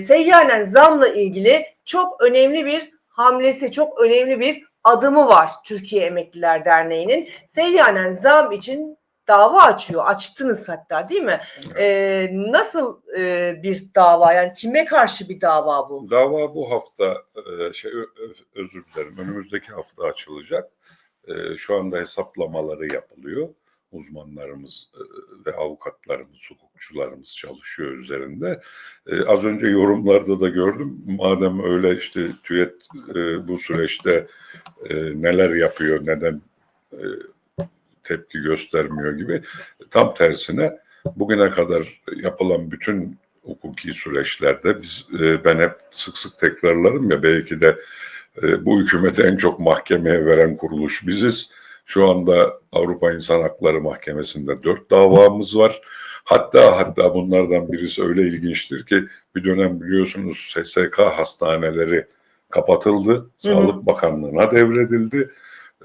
seyyanen zamla ilgili çok önemli bir hamlesi, çok önemli bir adımı var Türkiye Emekliler Derneği'nin. Seyyanen zam için dava açıyor. Açtınız hatta değil mi? Ee, nasıl e, bir dava? Yani kime karşı bir dava bu? Dava bu hafta e, şey özür dilerim önümüzdeki hafta açılacak. E, Şu anda hesaplamaları yapılıyor. Uzmanlarımız e, ve avukatlarımız, hukukçularımız çalışıyor üzerinde. E, Az önce yorumlarda da gördüm. Madem öyle işte TÜET e, bu süreçte e, neler yapıyor, neden tepki göstermiyor gibi. Tam tersine bugüne kadar yapılan bütün hukuki süreçlerde biz ben hep sık sık tekrarlarım ya belki de bu hükümeti en çok mahkemeye veren kuruluş biziz. Şu anda Avrupa İnsan Hakları Mahkemesi'nde dört davamız var. Hatta hatta bunlardan birisi öyle ilginçtir ki bir dönem biliyorsunuz SSK hastaneleri kapatıldı. Sağlık Bakanlığı'na devredildi.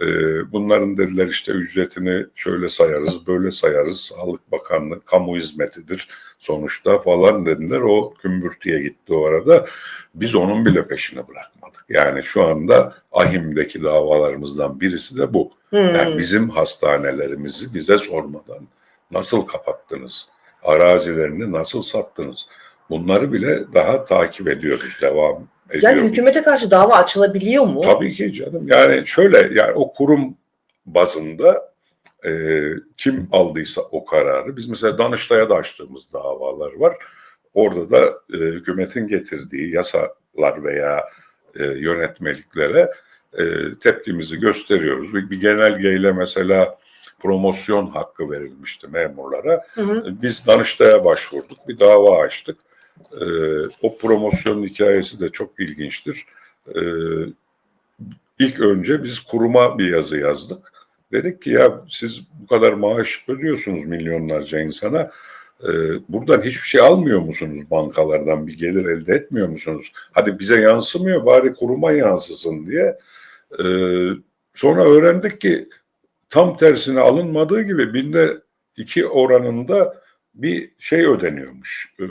Ee, bunların dediler işte ücretini şöyle sayarız, böyle sayarız. Sağlık Bakanlığı kamu hizmetidir sonuçta falan dediler. O kümbürtüye gitti o arada. Biz onun bile peşini bırakmadık. Yani şu anda ahimdeki davalarımızdan birisi de bu. Hmm. Yani bizim hastanelerimizi bize sormadan nasıl kapattınız? Arazilerini nasıl sattınız? Bunları bile daha takip ediyoruz, devam ediyoruz. Yani hükümete karşı dava açılabiliyor mu? Tabii ki canım. Yani şöyle yani o kurum bazında e, kim aldıysa o kararı biz mesela Danıştay'a da açtığımız davalar var. Orada da e, hükümetin getirdiği yasalar veya e, yönetmeliklere e, tepkimizi gösteriyoruz. Bir, bir genelgeyle mesela promosyon hakkı verilmişti memurlara. Hı hı. Biz Danıştay'a başvurduk, bir dava açtık. Ee, o promosyon hikayesi de çok ilginçtir. Ee, ilk önce biz kuruma bir yazı yazdık. Dedik ki ya siz bu kadar maaş ödüyorsunuz milyonlarca insana. Ee, buradan hiçbir şey almıyor musunuz bankalardan? Bir gelir elde etmiyor musunuz? Hadi bize yansımıyor bari kuruma yansısın diye. Ee, sonra öğrendik ki tam tersine alınmadığı gibi binde iki oranında bir şey ödeniyormuş. Ee,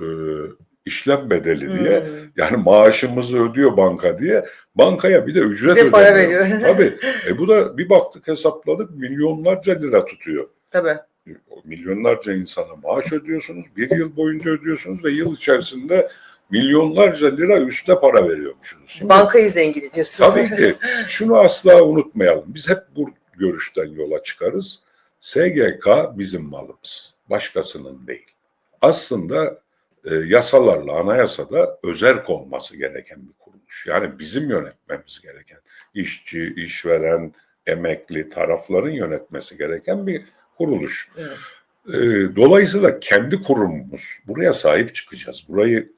işlem bedeli diye. Hmm. Yani maaşımızı ödüyor banka diye. Bankaya bir de ücret Bir para veriyor. Tabii. E bu da bir baktık hesapladık milyonlarca lira tutuyor. Tabii. Milyonlarca insana maaş ödüyorsunuz. Bir yıl boyunca ödüyorsunuz ve yıl içerisinde milyonlarca lira üstte para veriyormuşsunuz. Şimdi, Bankayı zengin ediyorsunuz. Tabii ki şunu asla unutmayalım. Biz hep bu görüşten yola çıkarız. SGK bizim malımız. Başkasının değil. Aslında e, yasalarla anayasada özerk olması gereken bir kuruluş. Yani bizim yönetmemiz gereken, işçi, işveren, emekli tarafların yönetmesi gereken bir kuruluş. Evet. E, dolayısıyla kendi kurumumuz buraya sahip çıkacağız. Burayı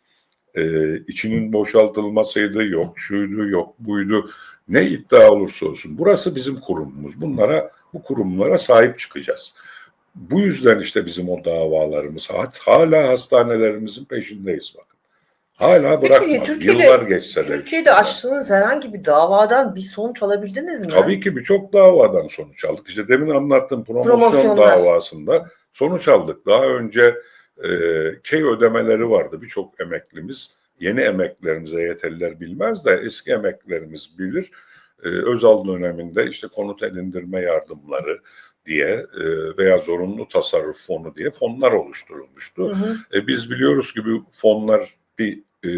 e, içinin boşaltılmasıydı, yok şuydu, yok buydu. Ne iddia olursa olsun. Burası bizim kurumumuz. Bunlara, bu kurumlara sahip çıkacağız. Bu yüzden işte bizim o davalarımız hala hastanelerimizin peşindeyiz bakın. Hala Peki, bırakmadık. Türkiye'de- Yıllar geçse de. Türkiye'de açtığınız herhangi bir davadan bir sonuç alabildiniz mi? Tabii ki birçok davadan sonuç aldık. İşte demin anlattığım promosyon davasında sonuç aldık. Daha önce e, key ödemeleri vardı. Birçok emeklimiz, yeni emeklilerimize EYT'liler bilmez de eski emeklilerimiz bilir. E, Özal döneminde işte konut edindirme yardımları diye e, veya zorunlu tasarruf fonu diye fonlar oluşturulmuştu. Hı hı. E, biz biliyoruz ki bu fonlar bir e,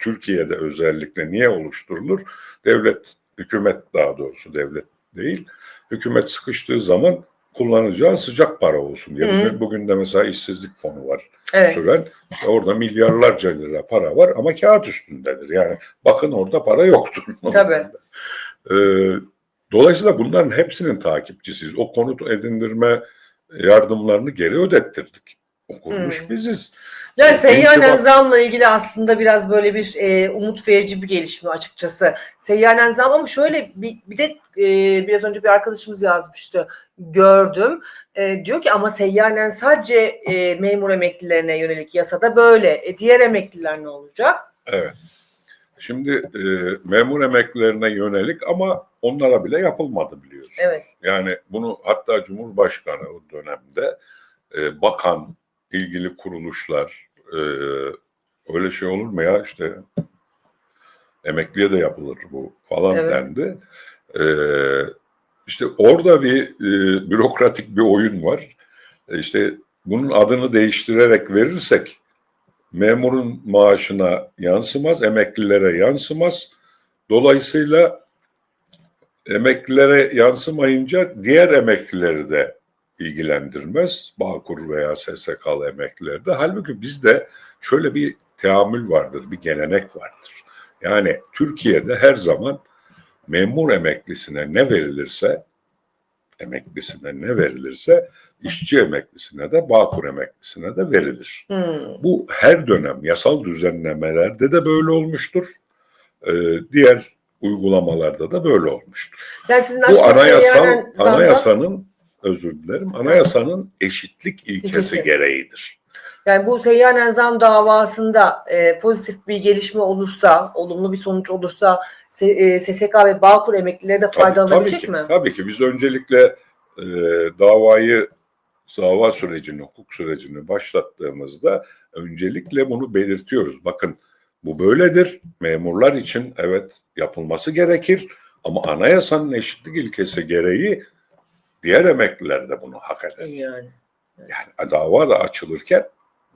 Türkiye'de özellikle niye oluşturulur? Devlet, hükümet daha doğrusu devlet değil. Hükümet sıkıştığı zaman kullanacağı sıcak para olsun diye. Bugün, bugün de mesela işsizlik fonu var Evet. süren. İşte orada milyarlarca lira para var ama kağıt üstündedir. Yani bakın orada para yoktur. Tabii. Ee, dolayısıyla bunların hepsinin takipçisiyiz. O konut edindirme yardımlarını geri ödettirdik. O kuruluş Hmm. biziz. Yani seyyanen zamla ilgili aslında biraz böyle bir e, umut verici bir gelişme açıkçası. Seyyanen zam ama şöyle bir, bir de e, biraz önce bir arkadaşımız yazmıştı. Gördüm. E, diyor ki ama seyyanen sadece e, memur emeklilerine yönelik yasada böyle. E, diğer emekliler ne olacak? Evet. Şimdi e, memur emeklilerine yönelik ama onlara bile yapılmadı biliyorsun. Evet. Yani bunu hatta Cumhurbaşkanı o dönemde e, bakan, ilgili kuruluşlar, e, öyle şey olur mu ya işte emekliye de yapılır bu falan Evet. dendi. Ee, işte orada bir e, bürokratik bir oyun var. E, İşte bunun adını değiştirerek verirsek memurun maaşına yansımaz, emeklilere yansımaz. Dolayısıyla emeklilere yansımayınca diğer emeklileri de ilgilendirmez. Bağkur veya SSK'lı emeklileri de. Halbuki bizde şöyle bir teamül vardır, bir gelenek vardır. Yani Türkiye'de her zaman memur emeklisine ne verilirse emeklisine ne verilirse işçi emeklisine de Bağkur emeklisine de verilir. Hmm. Bu her dönem yasal düzenlemelerde de böyle olmuştur. Ee, diğer uygulamalarda da böyle olmuştur. Yani sizin Bu anayasal zamda- anayasanın özür dilerim. Anayasanın eşitlik İlkesi. gereğidir. Yani bu seyyanen zam davasında e, pozitif bir gelişme olursa, olumlu bir sonuç olursa e, SSK ve Bağkur emeklileri de Tabii, tabii faydalanabilecek ki, mi? tabii ki biz öncelikle e, davayı dava sürecini, hukuk sürecini başlattığımızda öncelikle bunu belirtiyoruz. Bakın bu böyledir. Memurlar için evet yapılması gerekir ama anayasanın eşitlik ilkesi gereği diğer emekliler de bunu hak eder. Yani. Yani dava da açılırken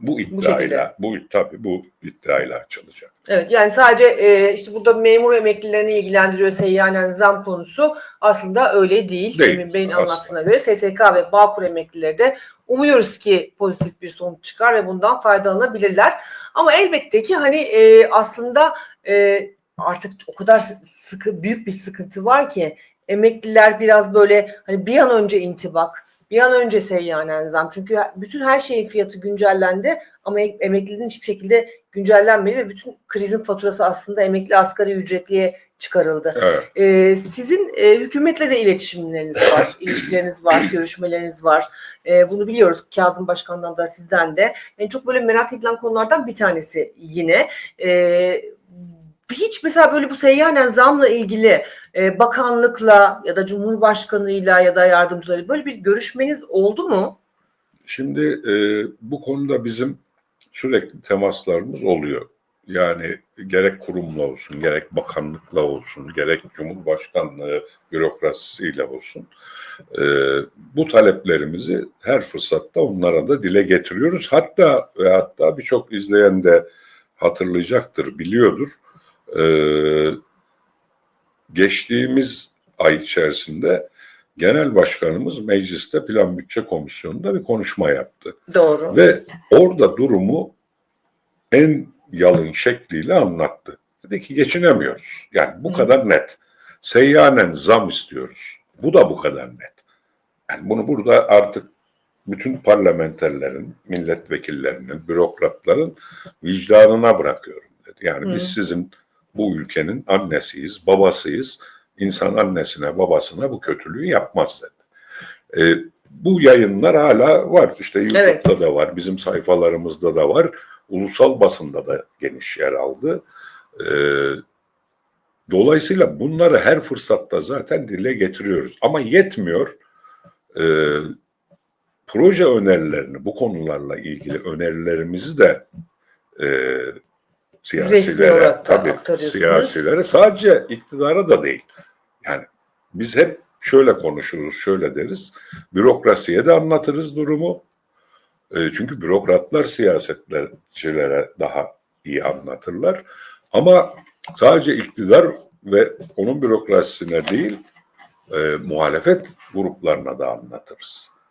bu iddiayla, bu, tabii bu iddiayla açılacak. Evet yani sadece e, işte burada memur emeklilerini ilgilendiriyor seyyanen zam konusu aslında öyle değil. Değil, Bey'in anlattığına göre SSK ve Bağkur emeklileri de umuyoruz ki pozitif bir sonuç çıkar ve bundan faydalanabilirler. Ama elbette ki hani e, aslında e, artık o kadar sıkı büyük bir sıkıntı var ki emekliler biraz böyle hani bir an önce intibak, bir an önce seyyanen zam. Çünkü bütün her şeyin fiyatı güncellendi ama em- emeklinin hiçbir şekilde güncellenmedi ve bütün krizin faturası aslında emekli asgari ücretliye çıkarıldı. Evet. Ee, sizin e, hükümetle de iletişimleriniz var, ilişkileriniz var, görüşmeleriniz var. Ee, bunu biliyoruz Kazım Başkan'dan da sizden de. En çok böyle merak edilen konulardan bir tanesi yine. Ee, hiç mesela böyle bu seyyanen zamla ilgili e, bakanlıkla ya da cumhurbaşkanıyla ya da yardımcılarıyla böyle bir görüşmeniz oldu mu? Şimdi e, bu konuda bizim sürekli temaslarımız oluyor. Yani gerek kurumla olsun, gerek bakanlıkla olsun, gerek Cumhurbaşkanlığı bürokrasisiyle olsun. E, bu taleplerimizi her fırsatta onlara da dile getiriyoruz. Hatta ve hatta birçok izleyen de hatırlayacaktır, biliyordur. E, geçtiğimiz ay içerisinde Genel Başkanımız mecliste Plan Bütçe Komisyonu'nda bir konuşma yaptı. Doğru. Ve orada durumu en yalın şekliyle anlattı. Dedi ki geçinemiyoruz. Yani bu Hı. kadar net. Seyyanen zam istiyoruz. Bu da bu kadar net. Yani bunu burada artık bütün parlamenterlerin, milletvekillerinin, bürokratların vicdanına bırakıyorum dedi. Yani Hı. biz sizin bu ülkenin annesiyiz, babasıyız. İnsan annesine, babasına bu kötülüğü yapmaz dedi. Ee, bu yayınlar hala var. İşte YouTube'da Evet. da var, bizim sayfalarımızda da var. Ulusal basında da geniş yer aldı. Ee, dolayısıyla bunları her fırsatta zaten dile getiriyoruz. Ama yetmiyor. Ee, proje önerilerini, bu konularla ilgili önerilerimizi de e, siyasilere, tabii siyasilere sadece iktidara da değil. Yani biz hep şöyle konuşuruz, şöyle deriz. Bürokrasiye de anlatırız durumu. E, çünkü bürokratlar siyasetçilere daha iyi anlatırlar. Ama sadece iktidar ve onun bürokrasisine değil, e, muhalefet gruplarına da anlatırız.